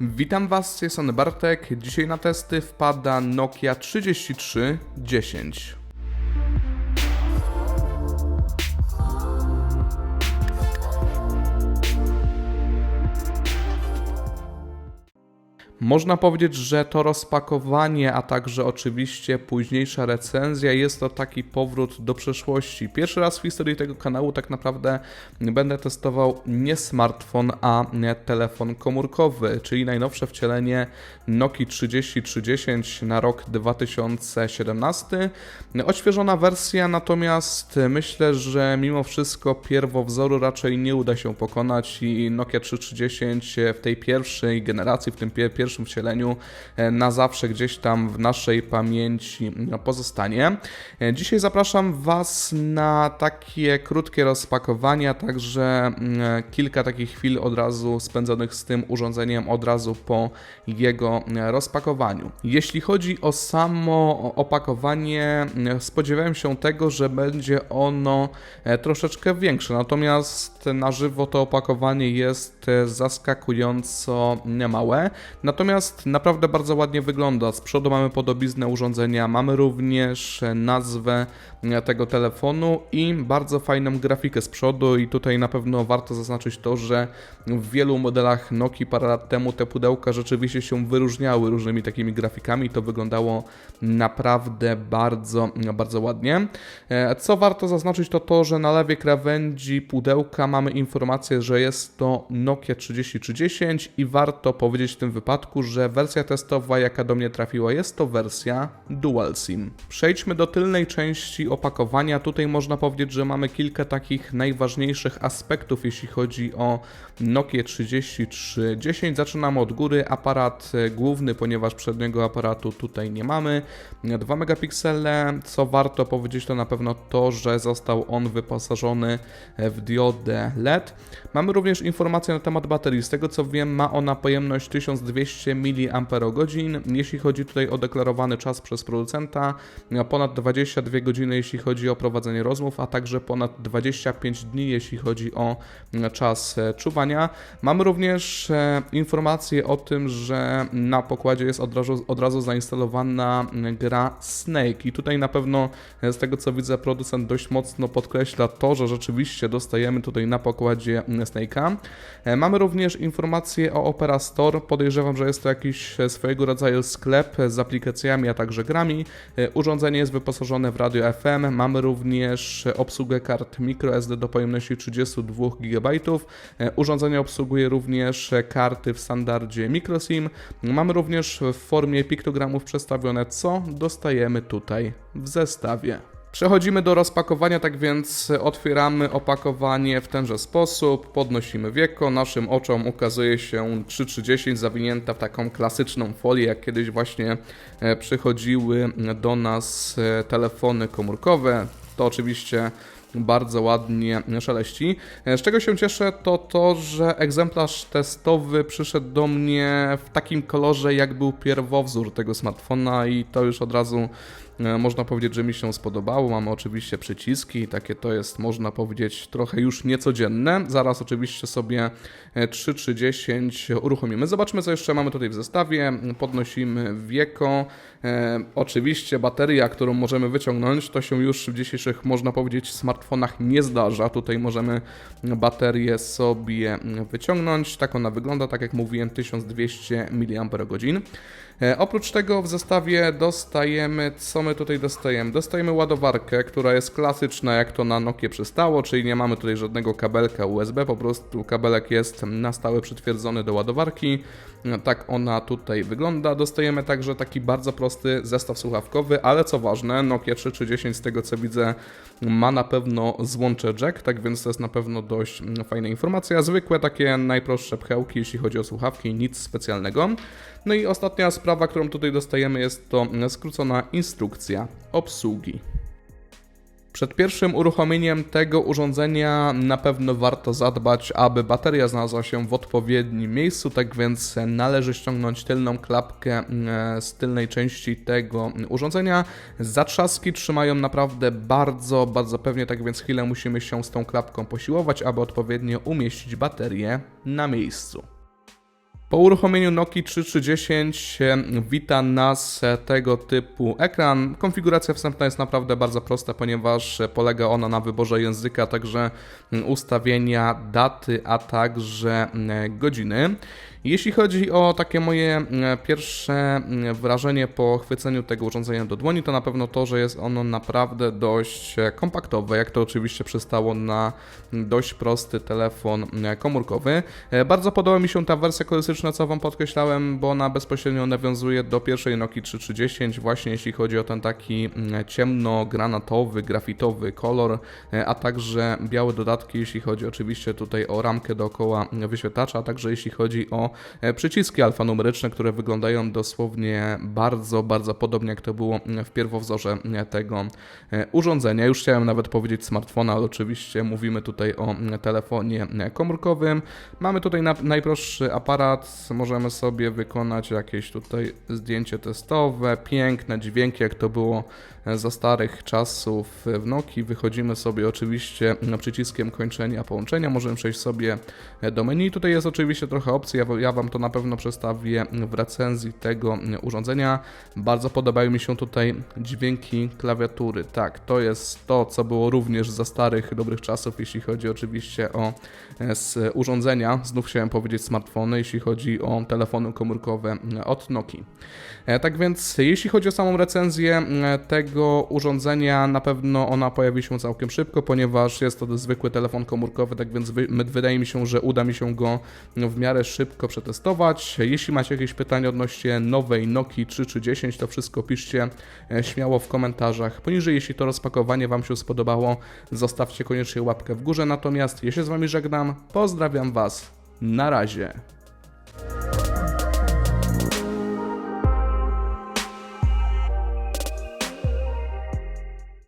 Witam Was, strony Bartek. Dzisiaj na testy wpada Nokia 3310. Można powiedzieć, że to rozpakowanie, a także oczywiście późniejsza recenzja jest to taki powrót do przeszłości. Pierwszy raz w historii tego kanału tak naprawdę będę testował nie smartfon, a telefon komórkowy, czyli najnowsze wcielenie Nokia 3310 na rok 2017. Odświeżona wersja, natomiast myślę, że mimo wszystko pierwowzoru raczej nie uda się pokonać i Nokia 3310 w tej pierwszej generacji, w tym pie- pierwszym wcieleniu e, na zawsze gdzieś tam w naszej pamięci no, pozostanie. E, Dzisiaj zapraszam Was na takie krótkie rozpakowania, także mm, kilka takich chwil od razu spędzonych z tym urządzeniem od razu po jego e, rozpakowaniu. Jeśli chodzi o samo opakowanie, e, spodziewałem się tego, że będzie ono e, troszeczkę większe, natomiast na żywo to opakowanie jest e, zaskakująco małe. Naprawdę bardzo ładnie wygląda. Z przodu mamy podobiznę urządzenia, mamy również nazwę e, tego telefonu i bardzo fajną grafikę z przodu i tutaj na pewno warto zaznaczyć to, że w wielu modelach Nokia parę lat temu te pudełka rzeczywiście się wyróżniały różnymi takimi grafikami. To wyglądało naprawdę bardzo, bardzo ładnie. E, Co warto zaznaczyć to to, że na lewej krawędzi pudełka mamy informację, że jest to Nokia 3310 i warto powiedzieć w tym wypadku, że wersja testowa jaka do mnie trafiła jest to wersja Dual SIM. Przejdźmy do tylnej części opakowania. Tutaj można powiedzieć, że mamy kilka takich najważniejszych aspektów, jeśli chodzi o Nokia 3310. Zaczynamy od góry. Aparat e, główny, ponieważ przedniego aparatu tutaj nie mamy. 2 megapiksele. Co warto powiedzieć, to na pewno to, że został on wyposażony w diodę LED. Mamy również informacje na temat baterii. Z tego co wiem, ma ona pojemność 1200 mAh. Jeśli chodzi tutaj o deklarowany czas przez producenta, ponad 22 godziny, jeśli chodzi o prowadzenie rozmów, a także ponad 25 dni, jeśli chodzi o czas e, czuwania. Mamy również e, informację o tym, że na pokładzie jest od razu, od razu zainstalowana gra Snake i tutaj na pewno e, z tego co widzę producent dość mocno podkreśla to, że rzeczywiście dostajemy tutaj na pokładzie Snake'a. E, Mamy również informację o Opera Store. Podejrzewam, że jest to jakiś e, swojego rodzaju sklep z aplikacjami, a także grami. E, Urządzenie jest wyposażone w radio FM. Mamy również obsługę kart microSD do pojemności 32 GB. E, Urządzenie obsługuje również karty w standardzie microSIM. Mamy również w formie piktogramów przedstawione, co dostajemy tutaj w zestawie. Przechodzimy do rozpakowania, tak więc otwieramy opakowanie w tenże sposób, podnosimy wieko, naszym oczom ukazuje się 3310 zawinięta w taką klasyczną folię, jak kiedyś właśnie e, przychodziły do nas e, telefony komórkowe. To oczywiście bardzo ładnie szeleści. E, Z czego się cieszę, to to, że egzemplarz testowy przyszedł do mnie w takim kolorze, jak był pierwowzór tego smartfona i to już od razu można powiedzieć, że mi się spodobało. Mamy oczywiście przyciski, takie to jest, można powiedzieć, trochę już niecodzienne. Zaraz oczywiście sobie e, 3310 uruchomimy. Zobaczmy, co jeszcze mamy tutaj w zestawie. Podnosimy wieko. E, oczywiście bateria, którą możemy wyciągnąć, to się już w dzisiejszych, można powiedzieć, smartfonach nie zdarza. Tutaj możemy baterię sobie wyciągnąć. Tak ona wygląda, tak jak mówiłem, 1200 mAh. E, Oprócz tego w zestawie dostajemy, co my tutaj dostajemy? Dostajemy ładowarkę, która jest klasyczna, jak to na Nokia przystało, czyli nie mamy tutaj żadnego kabelka USB, po prostu kabelek jest na stałe przytwierdzony do ładowarki. E, Tak ona tutaj wygląda. Dostajemy także taki bardzo prosty zestaw słuchawkowy, ale co ważne, Nokia 3310 z tego co widzę ma na pewno złącze jack, tak więc to jest na pewno dość mm, fajna informacja. Zwykłe takie najprostsze pchełki, jeśli chodzi o słuchawki, nic specjalnego. No i ostatnia sprawa, którą tutaj dostajemy jest to skrócona instrukcja obsługi. Przed pierwszym uruchomieniem tego urządzenia na pewno warto zadbać, aby bateria znalazła się w odpowiednim miejscu, tak więc należy ściągnąć tylną klapkę e, z tylnej części tego urządzenia. Zatrzaski trzymają naprawdę bardzo, bardzo pewnie, tak więc chwilę musimy się z tą klapką posiłować, aby odpowiednio umieścić baterię na miejscu. Po uruchomieniu Nokia 3310 e, wita nas tego typu ekran. Konfiguracja wstępna jest naprawdę bardzo prosta, ponieważ polega ona na wyborze języka, także ustawienia daty, a także godziny. Jeśli chodzi o takie moje mm, pierwsze mm, wrażenie po chwyceniu tego urządzenia do dłoni, to na pewno to, że jest ono naprawdę dość e, kompaktowe, jak to oczywiście przystało na dość prosty telefon komórkowy. E, Bardzo podoba mi się ta wersja kolorystyczna, co Wam podkreślałem, bo ona bezpośrednio nawiązuje do pierwszej Nokia 3310, właśnie jeśli chodzi o ten taki ciemno-granatowy, grafitowy kolor, e, a także białe dodatki, jeśli chodzi oczywiście tutaj o ramkę dookoła wyświetlacza, a także jeśli chodzi o e, przyciski alfanumeryczne, które wyglądają dosłownie bardzo, bardzo podobnie jak to było w pierwowzorze e, tego e, urządzenia. Już chciałem nawet powiedzieć smartfona, ale oczywiście mówimy tutaj o e, telefonie e, komórkowym. Mamy tutaj na, najprostszy aparat, możemy sobie wykonać jakieś tutaj zdjęcie testowe, piękne dźwięki, jak to było e, za starych czasów w Nokii. Wychodzimy sobie oczywiście przyciskiem kończenia połączenia, możemy przejść sobie do menu. Tutaj jest oczywiście trochę opcji, ja, Wam to na pewno przedstawię w recenzji tego urządzenia. Bardzo podobają mi się tutaj dźwięki klawiatury. Tak, to jest to, co było również za starych, dobrych czasów, jeśli chodzi oczywiście o e, urządzenia. Znów chciałem powiedzieć smartfony, jeśli chodzi o telefony komórkowe od Nokii. E, Tak więc, jeśli chodzi o samą recenzję e, urządzenia, na pewno ona pojawi się całkiem szybko, ponieważ jest to zwykły telefon komórkowy, tak więc wy, wydaje mi się, że uda mi się go w miarę szybko przetestować. Jeśli macie jakieś pytania odnośnie nowej Nokii 3310, to wszystko piszcie e, śmiało w komentarzach poniżej. Jeśli to rozpakowanie Wam się spodobało, zostawcie koniecznie łapkę w górze. Natomiast ja się z Wami żegnam, pozdrawiam Was, na razie.